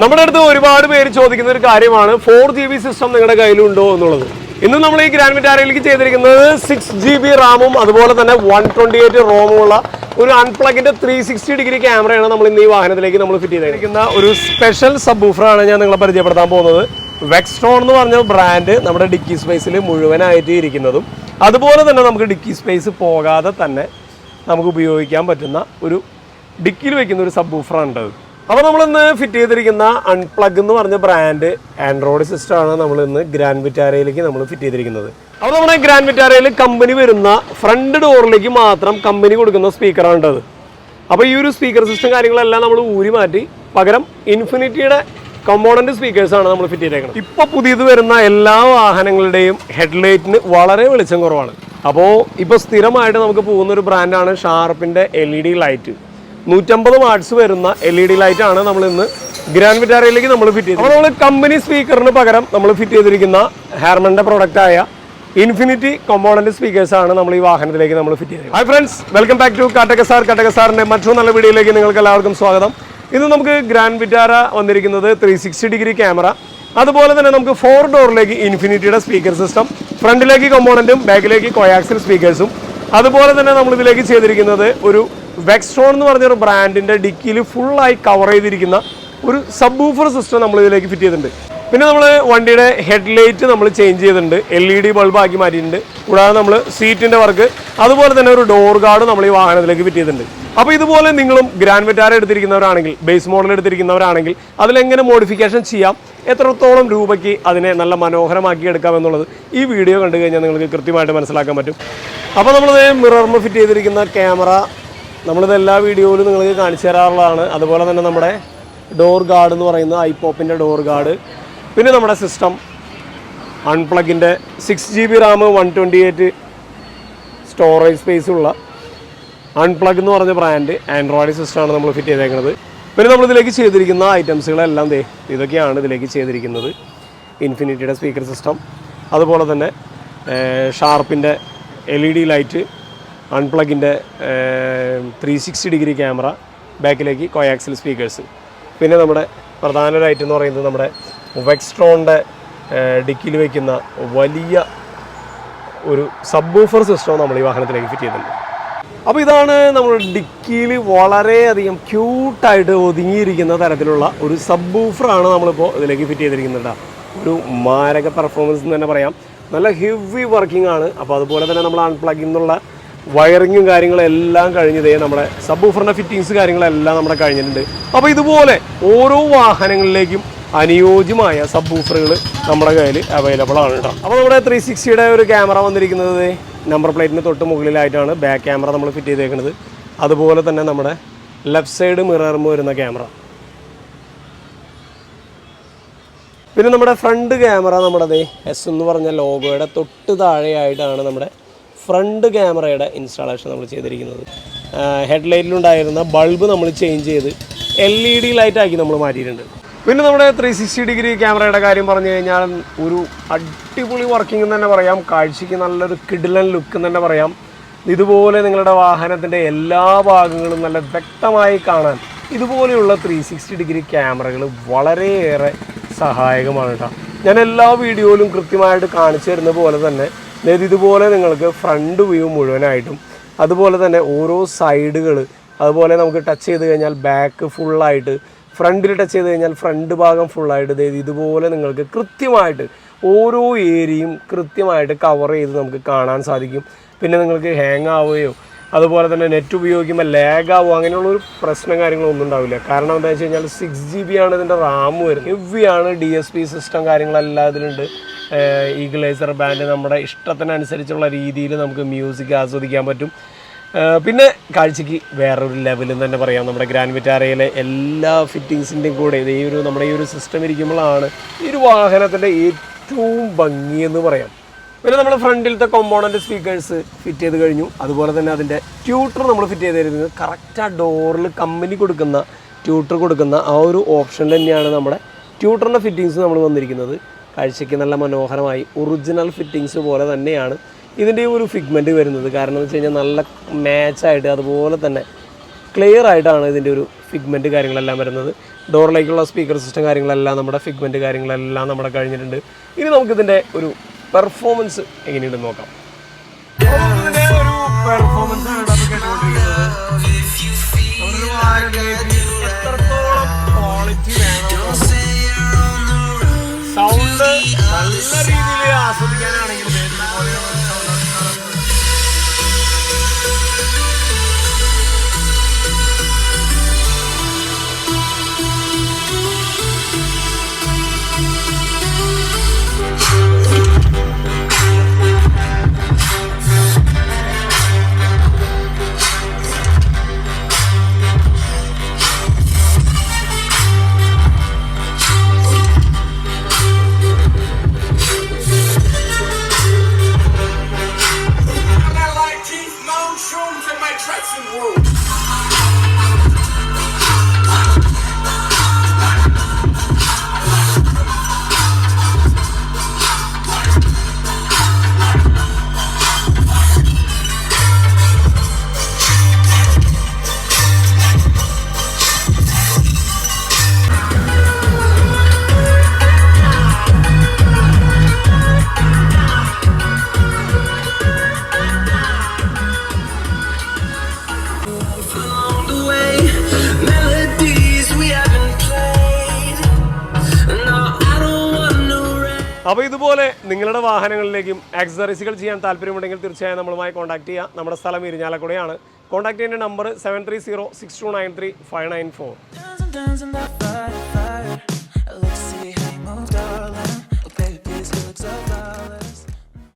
നമ്മുടെ അടുത്ത് ഒരുപാട് പേര് ചോദിക്കുന്ന ഒരു കാര്യമാണ് ഫോർ ജി ബി സിസ്റ്റം നിങ്ങളുടെ കയ്യിലുണ്ടോ എന്നുള്ളത്. ഇന്ന് നമ്മൾ ഈ ഗ്രാൻഡ് വിറ്റാരയിലേക്ക് ചെയ്തിരിക്കുന്നത് സിക്സ് ജി ബി റാമും അതുപോലെ തന്നെ വൺ ട്വന്റി എയ്റ്റ് റോമും ഉള്ള ഒരു അൺപ്ലഗിന്റെ ത്രീ സിക്സ്റ്റി ഡിഗ്രി ക്യാമറയാണ് നമ്മൾ ഇന്ന് ഈ വാഹനത്തിലേക്ക് നമ്മൾ ഫിറ്റ് ചെയ്തിരിക്കുന്ന ഒരു സ്പെഷ്യൽ സബ് ആണ് ഞാൻ നിങ്ങളെ പരിചയപ്പെടുത്താൻ പോകുന്നത്. വെക്സ്ട്രോൺ എന്ന് പറഞ്ഞ ബ്രാൻഡ് നമ്മുടെ ഡിക്കി സ്പേസിൽ മുഴുവനായിട്ട് ഇരിക്കുന്നതും അതുപോലെ തന്നെ നമുക്ക് ഡിക്കി സ്പേസ് പോകാതെ തന്നെ നമുക്ക് ഉപയോഗിക്കാൻ പറ്റുന്ന ഒരു ഡിക്കിയിൽ വെക്കുന്ന ഒരു സബ് ബൂഫറാണ് അത് അപ്പോൾ നമ്മൾ ഇന്ന് ഫിറ്റ് ചെയ്തിരിക്കുന്ന അൺപ്ലഗ് എന്ന് പറഞ്ഞ ബ്രാൻഡ് ആൻഡ്രോയിഡ് സിസ്റ്റമാണ് നമ്മൾ ഇന്ന് ഗ്രാൻഡ് വിറ്റാരയിലേക്ക് നമ്മൾ ഫിറ്റ് ചെയ്തിരിക്കുന്നത്. അപ്പോൾ നമ്മുടെ ഗ്രാൻഡ് വിറ്റാരയിൽ കമ്പനി വരുന്ന ഫ്രണ്ട് ഡോറിലേക്ക് മാത്രം കമ്പനി കൊടുക്കുന്ന സ്പീക്കറാണ് ഉണ്ടത് അപ്പോൾ ഈ ഒരു സ്പീക്കർ സിസ്റ്റം കാര്യങ്ങളെല്ലാം നമ്മൾ ഊരി മാറ്റി പകരം ഇൻഫിനിറ്റിയുടെ കമ്പോണന്റ് സ്പീക്കേഴ്സാണ് നമ്മൾ ഫിറ്റ് ചെയ്തേക്കുന്നത് ഇപ്പോൾ പുതിയത് വരുന്ന എല്ലാ വാഹനങ്ങളുടെയും ഹെഡ്ലൈറ്റിന് വളരെ വെളിച്ചം കുറവാണ്. അപ്പോൾ ഇപ്പോൾ സ്ഥിരമായിട്ട് നമുക്ക് പോകുന്ന ഒരു ബ്രാൻഡാണ് ഷാർപ്പിന്റെ എൽ ഇ ഡി ലൈറ്റ് നൂറ്റമ്പത് വാട്ട്സ് വരുന്ന എൽ ഇ ഡി ലൈറ്റ് ആണ് നമ്മൾ ഇന്ന് ഗ്രാൻഡ് വിറ്റാരയിലേക്ക് നമ്മൾ ഫിറ്റ് ചെയ്തത് നമ്മൾ കമ്പനി സ്പീക്കറിന് പകരം നമ്മൾ ഫിറ്റ് ചെയ്തിരിക്കുന്ന ഹെയർമന്റെ പ്രോഡക്റ്റ് ആയ ഇൻഫിനിറ്റി കോമ്പോണന്റ് സ്പീക്കേഴ്സാണ് നമ്മൾ ഈ വാഹനത്തിലേക്ക് നമ്മൾ ഫിറ്റ് ചെയ്തത് hi friends welcome back to Kattaka sir Kattaka സാറിന്റെ മറ്റൊരു നല്ല വീഡിയോയിലേക്ക് നിങ്ങൾക്ക് എല്ലാവർക്കും സ്വാഗതം. ഇന്ന് നമുക്ക് ഗ്രാൻഡ് വിറ്റാര വന്നിരിക്കുന്നത് ത്രീ സിക്സ്റ്റി ഡിഗ്രി ക്യാമറ അതുപോലെ തന്നെ നമുക്ക് ഫോർ ഡോറിലേക്ക് ഇൻഫിനിറ്റിയുടെ സ്പീക്കർ സിസ്റ്റം ഫ്രണ്ടിലേക്ക് കോമ്പോണന്റും ബാക്കിലേക്ക് കൊയാക്സിൽ സ്പീക്കേഴ്സും അതുപോലെ തന്നെ നമ്മൾ ഇതിലേക്ക് ചെയ്തിരിക്കുന്നത് ഒരു വെക്സ്ട്രോൺ എന്ന് പറഞ്ഞ ഒരു ബ്രാൻഡിന്റെ ഡിക്കിയിൽ ഫുള്ളായി കവർ ചെയ്തിരിക്കുന്ന ഒരു സബ് ബൂഫർ സിസ്റ്റം നമ്മൾ ഇതിലേക്ക് ഫിറ്റ് ചെയ്തിട്ടുണ്ട്. പിന്നെ നമ്മൾ വണ്ടിയുടെ ഹെഡ് ലൈറ്റ് നമ്മൾ ചേഞ്ച് ചെയ്തിട്ടുണ്ട്. എൽ ഇ ഡി ബൾബ് ആക്കി മാറ്റിയിട്ടുണ്ട്. കൂടാതെ നമ്മൾ സീറ്റിന്റെ വർക്ക് അതുപോലെ തന്നെ ഒരു ഡോർ ഗാർഡ് നമ്മൾ ഈ വാഹനത്തിലേക്ക് ഫിറ്റ് ചെയ്തിട്ടുണ്ട്. അപ്പോൾ ഇതുപോലെ നിങ്ങളും ഗ്രാൻഡ് വിറ്റാര എടുത്തിരിക്കുന്നവരാണെങ്കിൽ ബേസ് മോഡൽ എടുത്തിരിക്കുന്നവരാണെങ്കിൽ അതിലെങ്ങനെ മോഡിഫിക്കേഷൻ ചെയ്യാം എത്രത്തോളം രൂപയ്ക്ക് അതിനെ നല്ല മനോഹരമാക്കി എടുക്കാം എന്നുള്ളത് ഈ വീഡിയോ കണ്ടു കഴിഞ്ഞാൽ നിങ്ങൾക്ക് കൃത്യമായിട്ട് മനസ്സിലാക്കാൻ പറ്റും. അപ്പോൾ നമ്മളത് മിറർമ ഫിറ്റ് ചെയ്തിരിക്കുന്ന ക്യാമറ നമ്മളിത് എല്ലാ വീഡിയോയിലും നിങ്ങൾക്ക് കാണിച്ചു തരാറുള്ളതാണ്. അതുപോലെ തന്നെ നമ്മുടെ ഡോർ ഗാർഡ് എന്ന് പറയുന്ന ഐപോപ്പിന്റെ ഡോർ ഗാർഡ് പിന്നെ നമ്മുടെ system അൺപ്ലഗിന്റെ six G B RAM one twenty eight storage space ഉള്ള അൺപ്ലഗ് എന്ന് പറഞ്ഞ ബ്രാൻഡ് ആൻഡ്രോയിഡ് സിസ്റ്റമാണ് നമ്മൾ ഫിറ്റ് ചെയ്തേക്കുന്നത് പിന്നെ നമ്മൾ ഇതിലേക്ക് ചെയ്തിരിക്കുന്ന ഐറ്റംസുകളെല്ലാം ദേ ഇതൊക്കെയാണ് ഇതിലേക്ക് ചെയ്തിരിക്കുന്നത്. ഇൻഫിനിറ്റിയുടെ സ്പീക്കർ സിസ്റ്റം അതുപോലെ തന്നെ ഷാർപ്പിന്റെ എൽ ഇ ഡി ലൈറ്റ് അൺപ്ലഗിന്റെ ത്രീ സിക്സ്റ്റി ഡിഗ്രി ക്യാമറ ബാക്കിലേക്ക് കോയാക്സിൽ സ്പീക്കേഴ്സ്. പിന്നെ നമ്മുടെ പ്രധാന ഒരു ഐറ്റം എന്ന് പറയുന്നത് നമ്മുടെ വെക്സ്ട്രോണിന്റെ ഡിക്കിയിൽ വയ്ക്കുന്ന വലിയ ഒരു സബ്ബൂഫർ സിസ്റ്റം നമ്മൾ ഈ വാഹനത്തിലേക്ക് ഫിറ്റ് ചെയ്തിട്ടുണ്ട് അപ്പോൾ ഇതാണ് നമ്മുടെ ഡിക്കിയിൽ വളരെയധികം ക്യൂട്ടായിട്ട് ഒതുങ്ങിയിരിക്കുന്ന തരത്തിലുള്ള ഒരു സബ്ബൂഫറാണ് നമ്മളിപ്പോൾ ഇതിലേക്ക് ഫിറ്റ് ചെയ്തിരിക്കുന്നത്. ഒരു മാരക പെർഫോമൻസ് എന്ന് തന്നെ പറയാം. നല്ല ഹെവി വർക്കിംഗ് ആണ്. അപ്പോൾ അതുപോലെ തന്നെ നമ്മൾ അൺപ്ലഗിൽ നിന്നുള്ള വയറിങ്ങും കാര്യങ്ങളെല്ലാം കഴിഞ്ഞതേ നമ്മുടെ സബ് ഊഫറിന്റെ ഫിറ്റിങ്സ് കാര്യങ്ങളെല്ലാം നമ്മുടെ കഴിഞ്ഞിട്ടുണ്ട്. അപ്പോൾ ഇതുപോലെ ഓരോ വാഹനങ്ങളിലേക്കും അനുയോജ്യമായ സബ് ഊഫറുകൾ നമ്മുടെ കയ്യിൽ അവൈലബിൾ ആണ് കേട്ടോ അപ്പോൾ നമ്മുടെ ത്രീ സിക്സ്റ്റിയുടെ ഒരു ക്യാമറ വന്നിരിക്കുന്നത് നമ്പർ പ്ലേറ്റിന് തൊട്ട് മുകളിലായിട്ടാണ് ബാക്ക് ക്യാമറ നമ്മൾ ഫിറ്റ് ചെയ്തേക്കുന്നത് അതുപോലെ തന്നെ നമ്മുടെ ലെഫ്റ്റ് സൈഡ് മിററും വരുന്ന ക്യാമറ പിന്നെ നമ്മുടെ ഫ്രണ്ട് ക്യാമറ നമ്മുടെ എസ് എന്ന് പറഞ്ഞ ലോഗോയുടെ തൊട്ട് താഴെയായിട്ടാണ് നമ്മുടെ ഫ്രണ്ട് ക്യാമറയുടെ ഇൻസ്റ്റാളേഷൻ നമ്മൾ ചെയ്തിരിക്കുന്നത്. ഹെഡ്ലൈറ്റിലുണ്ടായിരുന്ന ബൾബ് നമ്മൾ ചേഞ്ച് ചെയ്ത് എൽ ഇ ഡി ലൈറ്റാക്കി നമ്മൾ മാറ്റിയിട്ടുണ്ട്. പിന്നെ നമ്മുടെ ത്രീ സിക്സ്റ്റി ഡിഗ്രി ക്യാമറയുടെ കാര്യം പറഞ്ഞു കഴിഞ്ഞാൽ ഒരു അടിപൊളി വർക്കിംഗ് തന്നെ പറയാം. കാഴ്ചയ്ക്ക് നല്ലൊരു കിഡിലൻ ലുക്ക് തന്നെ പറയാം. ഇതുപോലെ നിങ്ങളുടെ വാഹനത്തിന്റെ എല്ലാ ഭാഗങ്ങളും നല്ല വ്യക്തമായി കാണാൻ ഇതുപോലെയുള്ള ത്രീ സിക്സ്റ്റി ഡിഗ്രി ക്യാമറകൾ വളരെയേറെ സഹായകമാണ് കേട്ടോ. ഞാൻ എല്ലാ വീഡിയോയിലും കൃത്യമായിട്ട് കാണിച്ചു തരുന്ന പോലെ തന്നെ അതായത് ഇതുപോലെ നിങ്ങൾക്ക് ഫ്രണ്ട് വ്യൂ മുഴുവനായിട്ടും അതുപോലെ തന്നെ ഓരോ സൈഡുകൾ അതുപോലെ നമുക്ക് ടച്ച് ചെയ്ത് കഴിഞ്ഞാൽ ബാക്ക് ഫുള്ളായിട്ട് ഫ്രണ്ടിൽ ടച്ച് ചെയ്ത് കഴിഞ്ഞാൽ ഫ്രണ്ട് ഭാഗം ഫുള്ളായിട്ട് അതായത് ഇതുപോലെ നിങ്ങൾക്ക് കൃത്യമായിട്ട് ഓരോ ഏരിയയും കൃത്യമായിട്ട് കവർ ചെയ്ത് നമുക്ക് കാണാൻ സാധിക്കും. പിന്നെ നിങ്ങൾക്ക് ഹാങ് ആവുകയോ അതുപോലെ തന്നെ നെറ്റ് ഉപയോഗിക്കുമ്പോൾ ലാഗ് ആവുക അങ്ങനെയുള്ള ഒരു പ്രശ്നം കാര്യങ്ങളൊന്നും ഉണ്ടാവില്ല. കാരണം എന്താ വെച്ച് കഴിഞ്ഞാൽ സിക്സ് ജി ബി ആണ് ഇതിന്റെ റാം വരുന്നത്. ഇവയാണ് ഡി എസ് പി സിസ്റ്റം കാര്യങ്ങളെല്ലാം ഇതിലുണ്ട്. ഈഗിളൈസർ ബാൻഡ് നമ്മുടെ ഇഷ്ടത്തിനനുസരിച്ചുള്ള രീതിയിൽ നമുക്ക് മ്യൂസിക് ആസ്വദിക്കാൻ പറ്റും. പിന്നെ കാഴ്ചയ്ക്ക് വേറൊരു ലെവലും തന്നെ പറയാം. നമ്മുടെ ഗ്രാൻഡ് വിറ്റാരയിലെ എല്ലാ ഫിറ്റിങ്സിന്റെയും കൂടെ ഈ ഒരു നമ്മുടെ ഈ ഒരു സിസ്റ്റം ഇരിക്കുമ്പോഴാണ് ഈ ഒരു വാഹനത്തിന്റെ ഏറ്റവും ഭംഗിയെന്ന് പറയാം. പിന്നെ നമ്മൾ ഫ്രണ്ടിലത്തെ കോമ്പോണന്റ് സ്പീക്കേഴ്സ് ഫിറ്റ് ചെയ്ത് കഴിഞ്ഞു. അതുപോലെ തന്നെ അതിന്റെ ട്യൂട്ടർ നമ്മൾ ഫിറ്റ് ചെയ്തിരുന്നത് കറക്റ്റ് ആ ഡോറിൽ കമ്പനി കൊടുക്കുന്ന ട്യൂട്ടർ കൊടുക്കുന്ന ആ ഒരു ഓപ്ഷൻ തന്നെയാണ് നമ്മുടെ ട്യൂട്ടറിന്റെ ഫിറ്റിങ്സ് നമ്മൾ വന്നിരിക്കുന്നത്. കാഴ്ചയ്ക്ക് നല്ല മനോഹരമായി ഒറിജിനൽ ഫിറ്റിങ്സ് പോലെ തന്നെയാണ് ഇതിന്റെ ഒരു ഫിഗ്മെന്റ് വരുന്നത്. കാരണം എന്ന് വെച്ച് കഴിഞ്ഞാൽ നല്ല മാച്ചായിട്ട് അതുപോലെ തന്നെ ക്ലിയർ ആയിട്ടാണ് ഇതിന്റെ ഒരു ഫിഗ്മെന്റ് കാര്യങ്ങളെല്ലാം വരുന്നത്. ഡോറിലേക്കുള്ള സ്പീക്കർ സിസ്റ്റം കാര്യങ്ങളെല്ലാം നമ്മുടെ ഫിഗ്മെന്റ് കാര്യങ്ങളെല്ലാം നമ്മുടെ കഴിഞ്ഞിട്ടുണ്ട്. ഇനി നമുക്കിതിന്റെ ഒരു പെർഫോമൻസ് എങ്ങനെയുണ്ടെന്ന് നോക്കാം. അപ്പോൾ ഇതുപോലെ നിങ്ങളുടെ വാഹനങ്ങളിലേക്കും ആക്സസറീസുകൾ ചെയ്യാൻ താല്പര്യമുണ്ടെങ്കിൽ തീർച്ചയായും നമ്മളുമായി കോൺടാക്ട് ചെയ്യുക നമ്മുടെ സ്ഥലം ഇരിഞ്ഞാലക്കുടയാണ്. കോൺടാക്ട് ചെയ്യേണ്ട number seven three zero six two nine three five nine four